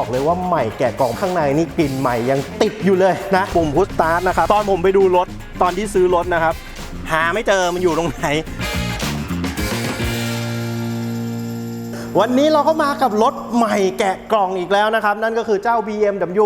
บอกเลยว่าใหม่แกะกล่องข้างในนี่กลิ่นใหม่ยังติดอยู่เลยนะปุ่มพุชสตาร์ทนะครับ ตอนผมไปดูรถตอนที่ซื้อรถนะครับ หาไม่เจอมันอยู่ตรงไหน วันนี้เราก็มากับรถใหม่แกะกล่องอีกแล้วนะครับ นั่นก็คือเจ้า BMW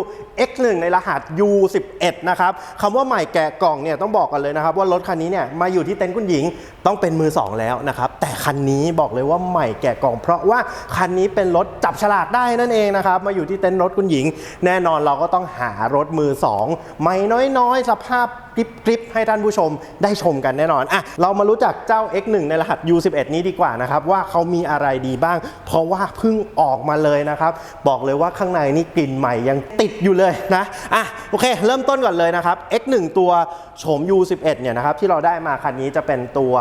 X1 ในรหัส U11 นะครับคำว่าใหม่แกะกล่องเนี่ยต้องบอกกันเลยนะครับว่ารถคันนี้เนี่ยมาอยู่ที่เต็นท์คุณหญิงต้องเป็นมือสองแล้วนะครับแต่คันนี้บอกเลยว่าใหม่แกะกล่อง เพราะว่าคันนี้เป็นรถจับฉลากได้นั่นเองนะครับมาอยู่ที่เต็นท์รถคุณหญิง แน่นอนเราก็ต้องหารถมือสองใหม่น้อยๆ สภาพ คลิปคลิปให้ท่านผู้ชมได้ชมกันแน่นอนอะเรามารู้จักเจ้า X1 ในรหัส U11 นี้ดีกว่านะครับว่าเขามีอะไรดีบ้าง เพราะว่าเพิ่งออกมาเลยนะครับ บอกเลยว่าข้างในนี่กลิ่นใหม่ยังติดอยู่เลยนะอะโอเค เริ่มต้นก่อนเลยนะครับ X1 ตัวโฉม U11 เนี่ยนะครับที่เราได้มาคันนี้จะเป็นตัว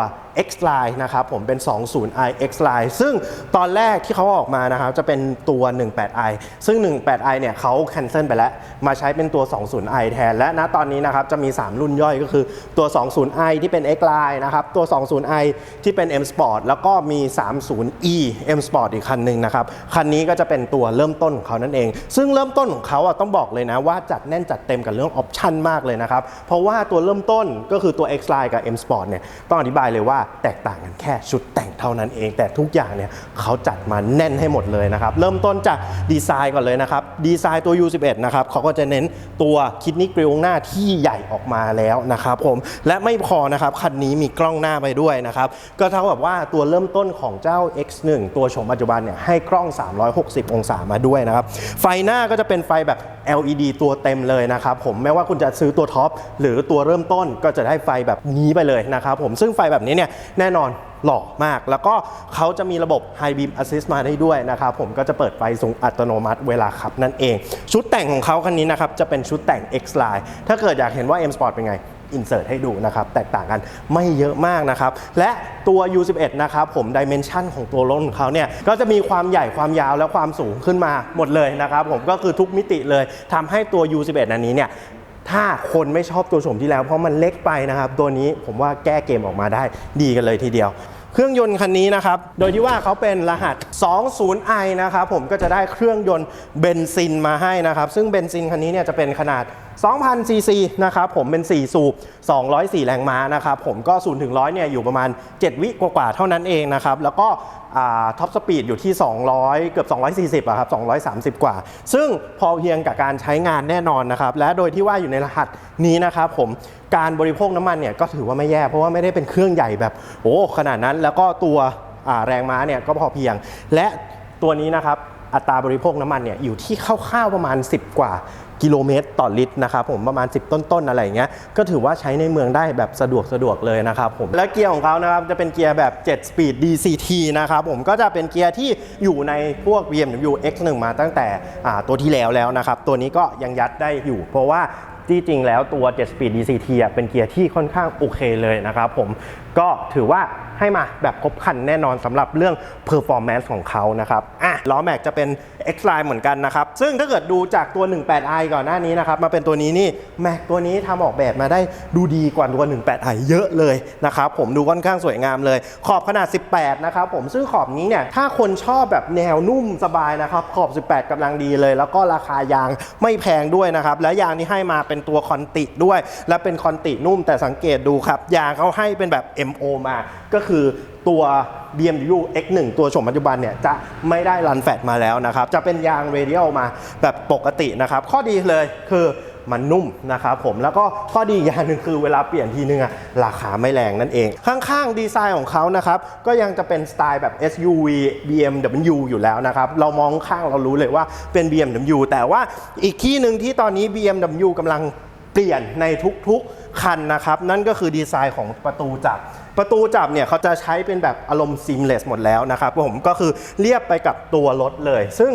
X Line นะครับผมเป็น 20i X Line ซึ่งตอนแรกที่เขาออกมานะครับจะเป็นตัว 18i ซึ่ง 18i เนี่ยเขา cancel ไปแล้ว มาใช้เป็นตัว 20i แทน และณตอนนี้นะครับจะมี 3 รุ่นย่อยก็คือตัว 20i ที่เป็น X Line นะครับตัว 20i ที่เป็น M Sport แล้วก็มี 30e M Sport อีกคันหนึ่งนะครับคันนี้ก็จะเป็นตัวเริ่มต้นของเขานั่นเอง ซึ่งเริ่มต้นของเขาอะต้องบอกเลยนะว่าจัดแน่นจัดเต็มกับเรื่องออปชันมากเลยนะครับเพราะว่าตัวเริ่มต้นก็คือตัว X Line กับ M Sport เนี่ยต้องอธิบายเลยว่าแตกต่างกันแค่ชุดแต่งเท่านั้นเอง แต่ทุกอย่างเนี่ยเขาจัดมาแน่นให้หมดเลยนะครับ เริ่มต้นจากดีไซน์ก่อนเลยนะครับ ดีไซน์ตัว U11 นะครับเขาก็จะเน้นตัวคิดนิกริลหน้าที่ใหญ่ออกมาแล้วนะครับผมและไม่พอนะครับคันนี้มีกล้องหน้าไปด้วยนะครับก็เท่ากับว่าตัวเริ่มต้นของเจ้า X1 ตัวโฉมปัจจุบันเนี่ยให้กล้อง 360 องศามาด้วยนะครับไฟหน้าก็จะเป็นไฟแบบ LED ตัวเต็มเลยนะครับผมแม้ว่าคุณจะซื้อตัวท็อปหรือตัวเริ่มต้นก็จะได้ไฟแบบนี้ไปเลยนะครับผมซึ่งไฟแบบนี้เนี่ยแน่นอนหล่อมาก แล้วก็เขาจะมีระบบ High Beam Assist มาได้ด้วยนะครับ ผมก็จะเปิดไฟสูงอัตโนมัติเวลาขับนั่นเอง ชุดแต่งของเขาคันนี้นะครับ จะเป็นชุดแต่ง X Line ถ้าเกิดอยากเห็นว่า M Sport เป็นไงอินเสิร์ตให้ดูนะครับ แตกต่างกันไม่เยอะมากนะครับ และตัว U11 นะครับ ผมดิเมนชันของตัวรถของเขาเนี่ย ก็จะมีความใหญ่ความยาวและความสูงขึ้นมาหมดเลยนะครับ ผมก็คือทุกมิติเลยทำให้ตัว U11 อันนี้เนี่ย ถ้าคนไม่ชอบตัวโฉมที่แล้วเพราะมันเล็กไปนะครับ ตัวนี้ผมว่าแก้เกมออกมาได้ดีกันเลยทีเดียว เครื่องยนต์คันนี้นะครับ โดยที่ว่าเขาเป็นรหัส 20i นะครับผมก็จะได้เครื่องยนต์เบนซินมาให้นะครับ ซึ่งเบนซินคันนี้เนี่ยจะเป็นขนาด 2,000 ซีซีนะครับผมเป็น 4 สูบ 204 แรงม้านะครับผมก็0ถึง100เนี่ยอยู่ประมาณ 7 วิกว่าๆเท่านั้นเองนะครับแล้วก็ท็อปสปีดอยู่ที่ 200 เกือบ 240อะครับ230 กว่า ซึ่งพอเพียงกับการใช้งานแน่นอนนะครับและโดยที่ว่าอยู่ในรหัสนี้นะครับผมการบริโภคน้ำมันเนี่ยก็ถือว่าไม่แย่เพราะว่าไม่ได้เป็นเครื่องใหญ่แบบโอ้ขนาดนั้นแล้วก็ตัวแรงม้าเนี่ยก็พอเพียง และตัวนี้นะครับอัตราบริโภคน้ำมันเนี่ยอยู่ที่คร่าวๆประมาณ 10 กว่า กิโลเมตรต่อลิตรนะครับผมประมาณ 10 ต้นๆอะไรอย่างเงี้ยก็ถือว่าใช้ในเมืองได้แบบสะดวกสะดวกเลยนะครับผมและเกียร์ของเขานะครับจะเป็นเกียร์แบบ 7 Speed DCT นะครับผมก็จะเป็นเกียร์ที่อยู่ในพวก BMW X1 มาตั้งแต่ตัวที่แล้วแล้วนะครับตัวนี้ก็ยังยัดได้อยู่ เพราะว่า ที่จริงแล้วตัว 7 Speed DCT เป็นเกียร์ที่ค่อนข้างโอเคเลยนะครับผมก็ถือว่าให้มาแบบครบคันแน่นอนสำหรับเรื่อง performance ของเขานะครับอะล้อแม็กจะเป็น X Line เหมือนกันนะครับ ซึ่งถ้าเกิดดูจากตัว 18i ก่อนหน้านี้นะครับ มาเป็นตัวนี้นี่แม็กตัวนี้ทำออกแบบมาได้ดูดีกว่าตัว 18i เยอะเลยนะครับ ผมดูค่อนข้างสวยงามเลย ขอบขนาด 18 นะครับผมซึ่งขอบนี้เนี่ย ถ้าคนชอบแบบแนวนุ่มสบายนะครับ ขอบ 18กำลังดีเลย แล้วก็ราคายางไม่แพงด้วยนะครับ และยางที่ให้มาเป็น็นตัวคอนติด้วย และเป็นคอนตินุ่มแต่สังเกตดูครับยางเขาให้เป็นแบบ MO มา ก็คือตัว BMW X1 ตัวโฉมปัจจุบันเนี่ยจะไม่ได้รันแฟตมาแล้วนะครับ จะเป็นยางเรเดียลมาแบบปกตินะครับ ข้อดีเลยคือ มันนุ่มนะครับผมแล้วก็ข้อดีอย่างหนึ่งคือเวลาเปลี่ยนทีนึงอะราคาไม่แรงนั่นเอง ข้างๆดีไซน์ของเขานะครับก็ยังจะเป็นสไตล์แบบ SUV BMW อยู่แล้วนะครับเรามองข้างเรารู้เลยว่าเป็น BMW แต่ว่าอีกที่หนึ่งที่ตอนนี้ BMW กำลังเปลี่ยนในทุกๆคันนะครับนั่นก็คือดีไซน์ของประตูจับประตูจับเนี่ยเขาจะใช้เป็นแบบอารมณ์ seamless หมดแล้วนะครับผมก็คือเรียบไปกับตัวรถเลย ซึ่ง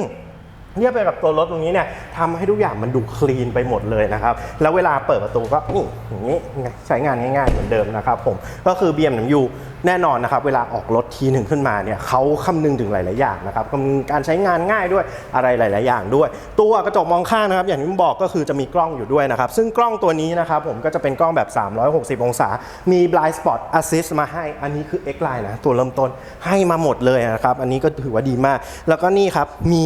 เรียไปกับตัวรถตรงนี้เนี่ยทำให้ทุกอย่างมันดูคลีนไปหมดเลยนะครับ แล้วเวลาเปิดประตูก็นี่อย่างนี้ใช้งานง่ายๆเหมือนเดิมนะครับผมก็คือ BMW แน่นอนนะครับ เวลาออกรถทีหนึ่งขึ้นมาเนี่ยเขาคำนึงถึงหลาย ๆ อย่างนะครับคำนึงการใช้งานง่ายด้วยอะไรหลาย ๆ อย่างด้วย ตัวกระจกมองข้างนะครับ อย่างที่ผมบอกก็คือจะมีกล้องอยู่ด้วยนะครับ ซึ่งกล้องตัวนี้นะครับผมก็จะเป็นกล้องแบบ 360 องศา มี blind spot assist มาให้ อันนี้คือ X line นะตัวเริ่มต้นให้มาหมดเลยนะครับ อันนี้ก็ถือว่าดีมาก แล้วก็นี่ครับมี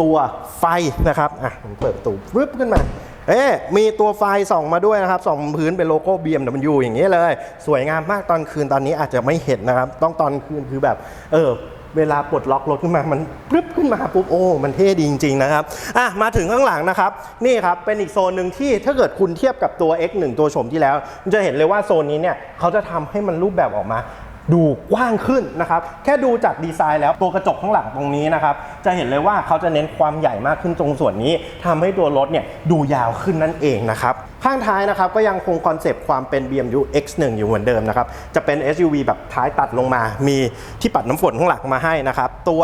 ตัวไฟนะครับอะผมเปิดประตูปึ๊บขึ้นมาเอ๊มีตัวไฟส่องมาด้วยนะครับส่องพื้นเป็นโลโก้ BMW อย่างนี้เลย สวยงามมากตอนคืนตอนนี้อาจจะไม่เห็นนะครับ ต้องตอนคืนคือแบบ เออเวลาปลดล็อกรถขึ้นมา มันปึ๊บขึ้นมาปุ๊บโอ้ มันเท่ดีจริงๆนะครับ อะ มาถึงข้างหลังนะครับ นี่ครับ เป็นอีกโซนหนึ่งที่ถ้าเกิดคุณเทียบกับตัว X1 ตัวโฉมที่แล้ว จะเห็นเลยว่าโซนนี้เนี่ย เขาจะทำให้มันรูปแบบออกมา ดูกว้างขึ้นนะครับ แค่ดูจากดีไซน์แล้วตัวกระจกข้างหลังตรงนี้นะครับ จะเห็นเลยว่าเขาจะเน้นความใหญ่มากขึ้นตรงส่วนนี้ทำให้ตัวรถเนี่ยดูยาวขึ้นนั่นเองนะครับ ข้างท้ายนะครับก็ยังคงคอนเซปต์ความเป็น BMW X1 อยู่เหมือนเดิมนะครับ จะเป็น SUV แบบท้ายตัดลงมา มีที่ปัดน้ำฝนข้างหลังมาให้นะครับ ตัว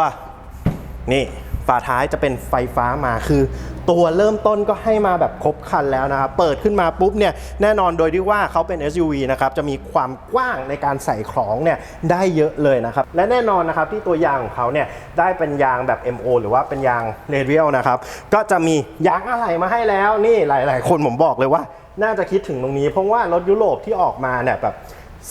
นี่ ฝาท้ายจะเป็นไฟฟ้ามาคือ ตัวเริ่มต้นก็ให้มาแบบครบคันแล้วนะครับ เปิดขึ้นมาปุ๊บเนี่ยแน่นอนโดยที่ว่าเขาเป็น SUV นะครับจะมีความกว้างในการใส่ของเนี่ยได้เยอะเลยนะครับและแน่นอนนะครับที่ตัวยางของเขาเนี่ยได้เป็นยางแบบ MO หรือว่าเป็นยางเรเดียลนะครับก็จะมียางอะไหล่มาให้แล้วนี่หลาย ๆ คนผมบอกเลยว่า น่าจะคิดถึงตรงนี้เพราะว่ารถยุโรปที่ออกมาเนี่ยแบบ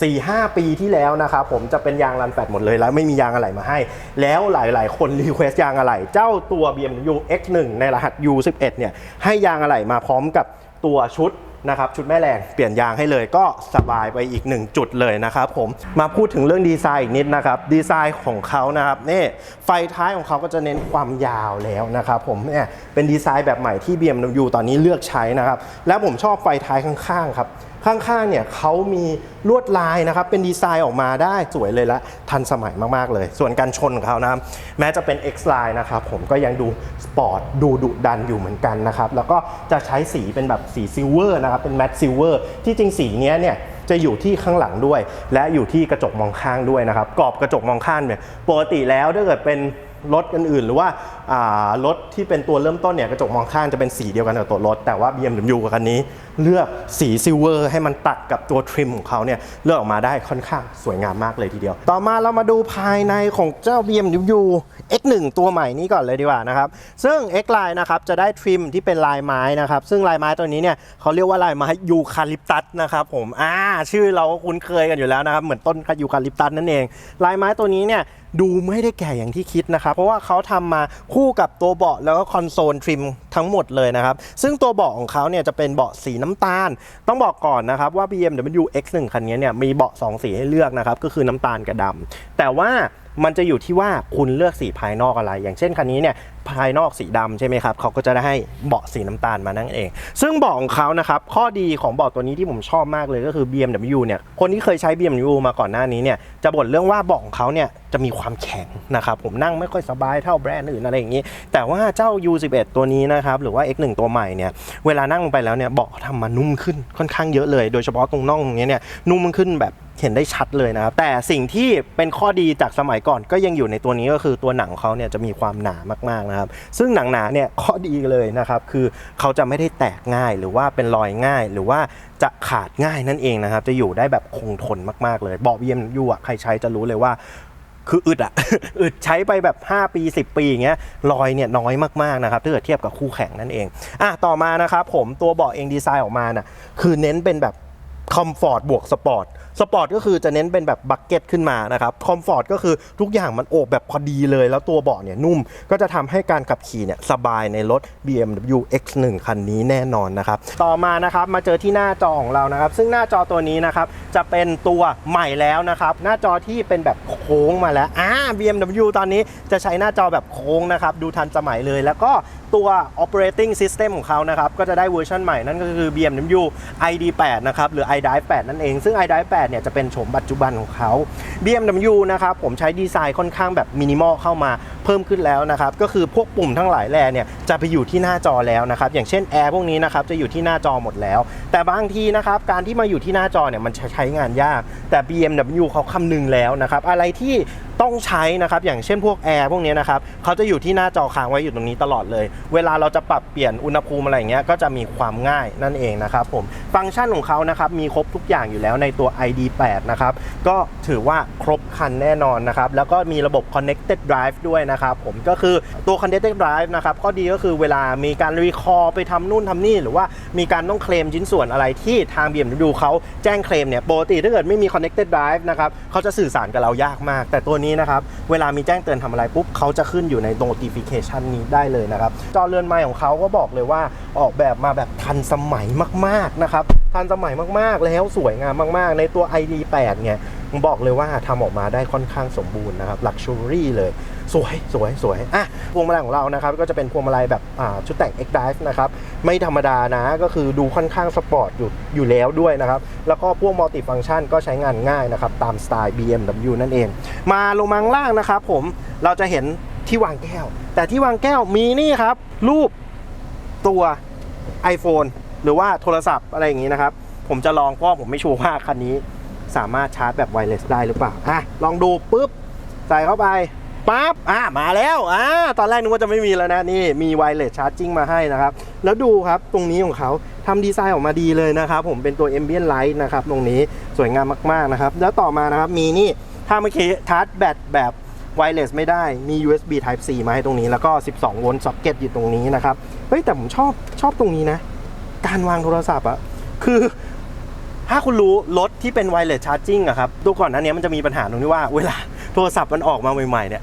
4-5 ปีที่แล้วนะครับผมจะเป็นยางรันแฟตหมดเลยแล้วไม่มียางอะไหล่มาให้ แล้วหลาย ๆ คนรีเควสยางอะไหล่เจ้าตัว BMW X1 ในรหัส U11 เนี่ยให้ยางอะไหล่มาพร้อมกับตัวชุดนะครับชุดแม่แรงเปลี่ยนยางให้เลยก็สบายไปอีกหนึ่งจุดเลยนะครับผมมาพูดถึงเรื่องดีไซน์อีกนิดนะครับดีไซน์ของเขานะครับนี่ไฟท้ายของเขาก็จะเน้นความยาวแล้วนะครับผมเนี่ยเป็นดีไซน์แบบใหม่ที่ BMW ตอนนี้เลือกใช้นะครับและผมชอบไฟท้ายข้างๆครับ ข้างๆเนี่ยเขามีลวดลายนะครับ เป็นดีไซน์ออกมาได้สวยเลยและทันสมัยมากๆเลย ส่วนการชนของเขานะครับแม้จะเป็น X line นะครับผมก็ยังดูสปอร์ตดูดุดันอยู่เหมือนกันนะครับ แล้วก็จะใช้สีเป็นแบบสีซิลเวอร์นะครับเป็นแมตต์ซิลเวอร์ที่จริงสีเนี้ยเนี่ยจะอยู่ที่ข้างหลังด้วย และอยู่ที่กระจกมองข้างด้วยนะครับกรอบกระจกมองข้างเนี่ยปกติแล้วถ้าเกิดเป็นรถอื่นๆ หรือว่า รถที่เป็นตัวเริ่มต้นเนี่ยกระจกมองข้างจะเป็นสีเดียวกันกับตัวรถ แต่ว่า BMW กับคันนี้ เลือกสีซิลเวอร์ให้มันตัดกับตัวทริมของเขาเนี่ยเลือกออกมาได้ค่อนข้างสวยงามมากเลยทีเดียว ต่อมาเรามาดูภายในของเจ้า BMW X1 ตัวใหม่นี้ก่อนเลยดีกว่านะครับ ซึ่ง X Line นะครับจะได้ทริมที่เป็นลายไม้นะครับ ซึ่งลายไม้ตัวนี้เนี่ยเขาเรียกว่าลายไม้ยูคาลิปตัสนะครับผมอ่าชื่อเราก็คุ้นเคยกันอยู่แล้วนะครับ เหมือนต้นยูคาลิปตัสนั่นเอง ลายไม้ตัวนี้เนี่ยดูไม่ได้แก่อย่างที่คิดนะครับ เพราะว่าเขาทำมาคู่กับตัวเบาะแล้วก็คอนโซลทริมทั้งหมดเลยนะครับ ซึ่งตัวเบาะของเขาเนี่ยจะเป็นเบาะสีน้ำตาล ต้องบอกก่อนนะครับว่า BMW X1 คันนี้เนี่ยมีเบาะ2สีให้เลือกนะครับก็คือน้ำตาลกับดำแต่ว่ามันจะอยู่ที่ว่าคุณเลือกสีภายนอกอะไร อย่างเช่นคันนี้เนี่ย ภายนอกสีดำใช่ไหมครับเขาก็จะได้ให้เบาะสีน้ำตาลมานั่นเอง ซึ่งเบาะของเขานะครับข้อดีของเบาะตัวนี้ที่ผมชอบมากเลยก็คือ BMW เนี่ยคนที่เคยใช้ BMW มาก่อนหน้านี้เนี่ยจะบ่นเรื่องว่าเบาะของเขาเนี่ยจะมีความแข็งนะครับผมนั่งไม่ค่อยสบายเท่าแบรนด์อื่นอะไรอย่างนี้ แต่ว่าเจ้า U11 ตัวนี้นะครับหรือว่า X1 ตัวใหม่เนี่ยเวลานั่งลงไปแล้วเนี่ยเบาะทำมานุ่มขึ้นค่อนข้างเยอะเลย โดยเฉพาะตรงน่องตรงนี้เนี่ยนุ่มขึ้นแบบเห็นได้ชัดเลยนะครับ แต่สิ่งที่เป็นข้อดีจากสมัยก่อนก็ยังอยู่ในตัวนี้ก็คือตัวหนังของเขาเนี่ยจะมีความหนามากๆนะครับ ซึ่งหนังหนาเนี่ยข้อดีเลยนะครับ คือเขาจะไม่ได้แตกง่ายหรือว่าเป็นรอยง่ายหรือว่าจะขาดง่ายนั่นเองนะครับ จะอยู่ได้แบบคงทนมากๆเลยเบาะ BMW อะใครใช้จะรู้เลยว่าคืออึดอะอึดใช้ไปแบบ 5 ปี 10 ปีอย่างเงี้ยรอยเนี่ยน้อยมากๆนะครับถ้าเกิดเทียบกับคู่แข่งนั่นเองอะต่อมานะครับผมตัวเบาะเองดีไซน์ออกมาน่ะคือเน้นเป็นแบบ คอมฟอร์ตบวกสปอร์ตสปอร์ตก็คือจะเน้นเป็นแบบบักเก็ตขึ้นมานะครับคอมฟอร์ตก็คือทุกอย่างมันโอบแบบพอดีเลย แล้วตัวเบาะเนี่ยนุ่ม ก็จะทำให้การขับขี่เนี่ยสบายในรถ BMW X1 คันนี้แน่นอนนะครับ ต่อมานะครับมาเจอที่หน้าจอของเรานะครับ ซึ่งหน้าจอตัวนี้นะครับจะเป็นตัวใหม่แล้วนะครับ หน้าจอที่เป็นแบบโค้งมาแล้วอ่า BMW ตอนนี้จะใช้หน้าจอแบบโค้งนะครับดูทันสมัยเลย แล้วก็ ตัว operating system ของเขานะครับ ก็จะได้เวอร์ชันใหม่นั่นก็คือ BMW ID8 นะครับ หรือ iDrive 8 นั่นเอง ซึ่ง iDrive 8 เนี่ยจะเป็นโฉมปัจจุบันของเขา BMW นะครับ ผมใช้ดีไซน์ค่อนข้างแบบมินิมอลเข้ามา เพิ่มขึ้นแล้วนะครับก็คือพวกปุ่มทั้งหลายแหล่เนี่ยจะไปอยู่ที่หน้าจอแล้วนะครับอย่างเช่นแอร์พวกนี้นะครับจะอยู่ที่หน้าจอหมดแล้ว แต่บางทีนะครับการที่มาอยู่ที่หน้าจอเนี่ยมันใช้งานยาก แต่ BMW เขาคำนึงแล้วนะครับอะไรที่ต้องใช้นะครับอย่างเช่นพวกแอร์พวกนี้นะครับเขาจะอยู่ที่หน้าจอค้างไว้อยู่ตรงนี้ตลอดเลย เวลาเราจะปรับเปลี่ยนอุณหภูมิอะไรเงี้ยก็จะมีความง่ายนั่นเองนะครับผมฟังก์ชันของเขานะครับมีครบทุกอย่างอยู่แล้วในตัว ID8 นะครับก็ถือว่าครบคันแน่นอนนะครับแล้วก็มีระบบ connected drive ด้วยนะครับผมก็คือตัว connected drive นะครับข้อดีก็คือเวลามีการรีคอร์ไปทำนู่นทำนี่ หรือว่ามีการต้องเคลมชิ้นส่วนอะไรที่ทาง BMW เขาแจ้งเคลมเนี่ยปกติถ้าเกิดไม่มี connected drive นะครับเขาจะสื่อสารกับเรายากมาก แต่ตัวนี้นะครับเวลามีแจ้งเตือนทำอะไรปุ๊บเขาจะขึ้นอยู่ใน notification นี้ได้เลยนะครับจอเรือนไม้ของเขาก็บอกเลยว่าออกแบบมาแบบทันสมัยมาก ๆนะครับทันสมัยมากๆแล้วสวยงามมาก ๆ ในตัว ID8 เนี่ย ผมบอกเลยว่าทำออกมาได้ค่อนข้างสมบูรณ์นะครับ luxury เลย สวยสวยสวยอะพวงมาลัยของเรานะครับก็จะเป็นพวงมาลัยแบบอ่าชุดแต่ง X Drive นะครับไม่ธรรมดานะก็คือดูค่อนข้างสปอร์ตอยู่อยู่แล้วด้วยนะครับแล้วก็พวกมัลติฟัง c t ชันก็ใช้งานง่ายนะครับตามสไตล์ BMW นั่นเอง มาลงมาข้างล่างนะครับผมเราจะเห็นที่วางแก้ว แต่ที่วางแก้วมีนี่ครับ รูปตัว iPhone หรือว่าโทรศัพท์อะไรอย่างนี้นะครับ ผมจะลองเพราะผมไม่ชัวร์ว่าคันนี้ สามารถชาร์จแบบไวเลสได้หรือเปล่าอะลองดูปุ๊บ ใส่เข้าไปปั๊บอะมาแล้วอ่าตอนแรกนึกว่าจะไม่มีแล้วนะนี่มีไวเลสชาร์จิ่งมาให้นะครับ แล้วดูครับตรงนี้ของเขาทำดีไซน์ออกมาดีเลยนะครับ ผมเป็นตัว Ambient Light นะครับ ตรงนี้สวยงามมากๆนะครับ แล้วต่อมานะครับมีนี่ถ้าเมื่อกี้ชาร์จแบตแบบไวเลสไม่ได้มี USB Type C มาให้ตรงนี้แล้วก็ 12 โวลต์ซ็อกเก็ตอยู่ตรงนี้นะครับ เฮ้ย แต่ผมชอบชอบตรงนี้นะ การวางโทรศัพท์อะคือ ถ้าคุณรู้รถที่เป็นไวเลสชาร์จิ่งอะครับตัวก่อนหน้านี้มันจะมีปัญหาตรงที่ว่าเวลาโทรศัพท์มันออกมาใหม่ๆเนี่ย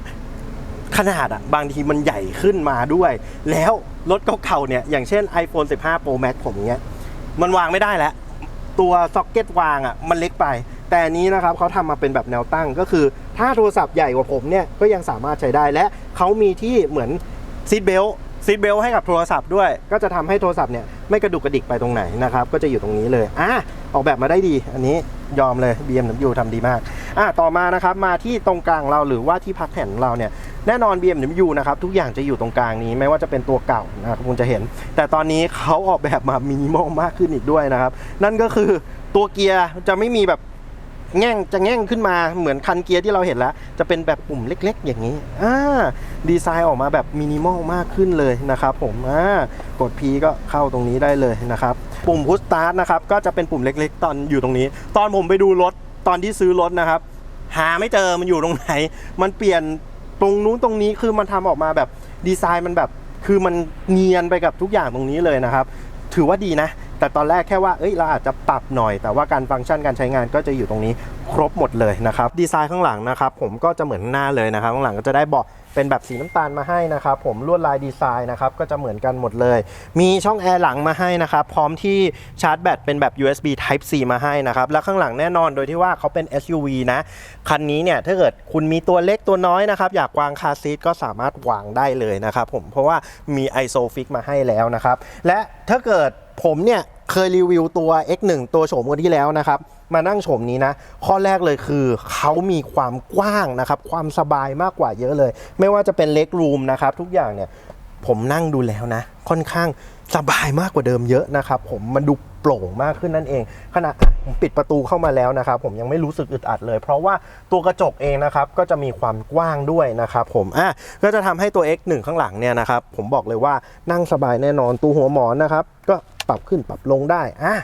ขนาดอะบางทีมันใหญ่ขึ้นมาด้วย แล้วรถเก่าๆเนี่ยอย่างเช่น iPhone 15 Pro Max ผมเนี้ยมันวางไม่ได้แล้วตัวซ็อกเก็ตวางอะมันเล็กไป แต่นี้นะครับเขาทำมาเป็นแบบแนวตั้งก็คือ ถ้าโทรศัพท์ใหญ่กว่าผมเนี่ยก็ยังสามารถใช้ได้และเขามีที่เหมือนซีทเบล ซีทเบลให้กับโทรศัพท์ด้วย ก็จะทำให้โทรศัพท์เนี่ยไม่กระดุกกระดิกไปตรงไหนนะครับ ก็จะอยู่ตรงนี้เลยอะออกแบบมาได้ดี อันนี้ยอมเลย BMW ทำดีมากอะต่อมานะครับมาที่ตรงกลางเราหรือว่าที่พักแผ่นเราเนี่ยแน่นอน BMW นะครับทุกอย่างจะอยู่ตรงกลางนี้ไม่ว่าจะเป็นตัวเก่านะครับคุณจะเห็น แต่ตอนนี้เขาออกแบบมามินิมอลมากขึ้นอีกด้วยนะครับ นั่นก็คือตัวเกียร์จะไม่มีแบบ แง่งจะแง่งขึ้นมาเหมือนคันเกียร์ที่เราเห็นแล้ว จะเป็นแบบปุ่มเล็ก ๆ อย่างนี้อ่าดีไซน์ออกมาแบบมินิมอลมากขึ้นเลยนะครับผมอ่ากด P ก็เข้าตรงนี้ได้เลยนะครับ ปุ่มพุชสตาร์ทนะครับก็จะเป็นปุ่มเล็ก ๆ ตอนอยู่ตรงนี้ ตอนผมไปดูรถตอนที่ซื้อรถนะครับ หาไม่เจอมันอยู่ตรงไหน มันเปลี่ยนตรงนู้นตรงนี้คือมันทำออกมาแบบดีไซน์มันแบบคือมันเนียนไปกับทุกอย่างตรงนี้เลยนะครับ ถือว่าดีนะ แต่ตอนแรกแค่ว่าเอ้ยเราอาจจะปรับหน่อย แต่ว่าการฟังก์ชันการใช้งานก็จะอยู่ตรงนี้ครบหมดเลยนะครับดีไซน์ข้างหลังนะครับผมก็จะเหมือนหน้าเลยนะครับ ข้างหลังก็จะได้เบาะเป็นแบบสีน้ำตาลมาให้นะครับผมลวดลายดีไซน์นะครับก็จะเหมือนกันหมดเลย มีช่องแอร์หลังมาให้นะครับพร้อมที่ชาร์จแบตเป็นแบบ USB Type C มาให้นะครับแล้วข้างหลังแน่นอนโดยที่ว่าเขาเป็น SUV นะคันนี้เนี่ยถ้าเกิดคุณมีตัวเล็กตัวน้อยนะครับอยากวางคาซีทก็สามารถวางได้เลยนะครับผมเพราะว่ามี ISOFIX มาให้แล้วนะครับและถ้าเกิด ผมเนี่ยเคยรีวิวตัว X1 ตัวโฉมคนที่แล้วนะครับ มานั่งโฉมนี้นะ ข้อแรกเลยคือเขามีความกว้างนะครับ ความสบายมากกว่าเยอะเลย ไม่ว่าจะเป็นเล็กรูมนะครับ ทุกอย่างเนี่ยผมนั่งดูแล้วนะ ค่อนข้างสบายมากกว่าเดิมเยอะนะครับ ผมมันดูโปร่งมากขึ้นนั่นเอง ขณะผมปิดประตูเข้ามาแล้วนะครับ ผมยังไม่รู้สึกอึดอัดเลย เพราะว่าตัวกระจกเองนะครับก็จะมีความกว้างด้วยนะครับผมอะก็จะทำให้ตัว X1 ข้างหลังเนี่ยนะครับผมบอกเลยว่านั่งสบายแน่นอนตัวหัวหมอนนะครับ ก็ ปรับขึ้นปรับลงได้อะ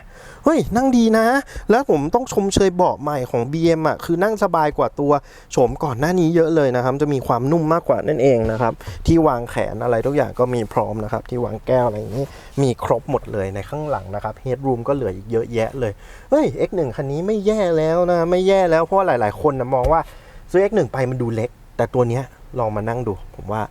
เฮ้ยนั่งดีนะ แล้วผมต้องชมเชยเบาะใหม่ของ BM อะคือนั่งสบายกว่าตัวโฉมก่อนหน้านี้เยอะเลยนะครับ จะมีความนุ่มมากกว่านั่นเองนะครับ ที่วางแขนอะไรทุกอย่างก็มีพร้อมนะครับ ที่วางแก้วอะไรอย่างนี้มีครบหมดเลยในข้างหลังนะครับ Headroom ก็เหลืออีกเยอะแยะเลยเฮ้ย X1 คันนี้ไม่แย่แล้วนะไม่แย่แล้วเพราะว่าหลาย ๆ คนนะมองว่าซื้อ X1 ไปมันดูเล็ก แต่ตัวเนี้ยลองมานั่งดูผมว่า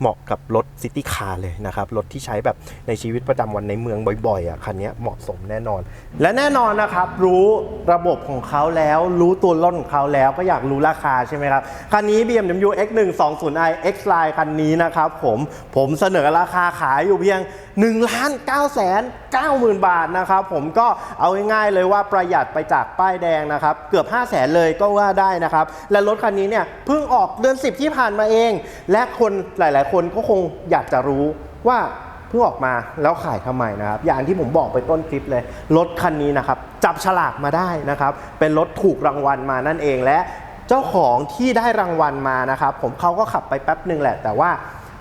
เหมาะกับรถซิตี้คาร์เลยนะครับ รถที่ใช้แบบในชีวิตประจำวันในเมืองบ่อยๆอะคันนี้เหมาะสมแน่นอน และแน่นอนนะครับ รู้ระบบของเขาแล้วรู้ตัวรถของเขาแล้วก็อยากรู้ราคาใช่ไหมครับ คันนี้ BMW X120i X Line คันนี้นะครับผมผมเสนอราคาขายอยู่เพียง1ล้าน9แสน9หมื่นบาทนะครับผมก็เอาง่ายๆเลยว่าประหยัดไปจากป้ายแดงนะครับ เกือบ 5 0 0แสนเลยก็ว่าได้นะครับ และรถคันนี้เนี่ยเพิ่งออกเดือน 10 ที่ผ่านมาเอง และคนหลาย ๆคนก็คงอยากจะรู้ว่าเพิ่งออกมาแล้วขายทำไมนะครับ อย่างที่ผมบอกไปต้นคลิปเลย รถคันนี้นะครับ จับฉลากมาได้นะครับ เป็นรถถูกรางวัลมานั่นเองและเจ้าของที่ได้รางวัลมานะครับ ผมเขาก็ขับไปแป๊บหนึ่งแหละแต่ว่า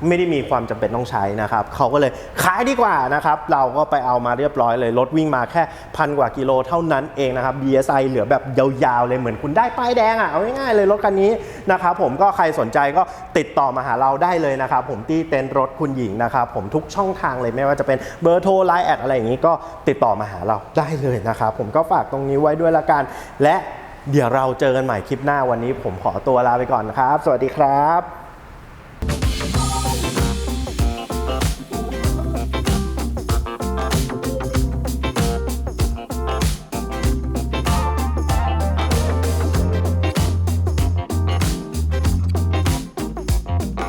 ไม่ได้มีความจำเป็นต้องใช้นะครับเขาก็เลยขายดีกว่านะครับเราก็ไปเอามาเรียบร้อยเลยรถวิ่งมาแค่พันกว่ากิโลเท่านั้นเองนะครับ DSI เหลือแบบยาวๆเลยเหมือนคุณได้ป้ายแดงอะเอาง่ายๆเลยรถคันนี้นะครับผมก็ใครสนใจก็ติดต่อมาหาเราได้เลยนะครับผมที่เต็นท์รถคุณหญิงนะครับผมทุกช่องทางเลยไม่ว่าจะเป็นเบอร์โทรไลน์แอดอะไรอย่างนี้ก็ติดต่อมาหาเราได้เลยนะครับผมก็ฝากตรงนี้ไว้ด้วยละกัน และเดี๋ยวเราเจอกันใหม่คลิปหน้าวันนี้ผมขอตัวลาไปก่อนนะครับ สวัสดีครับ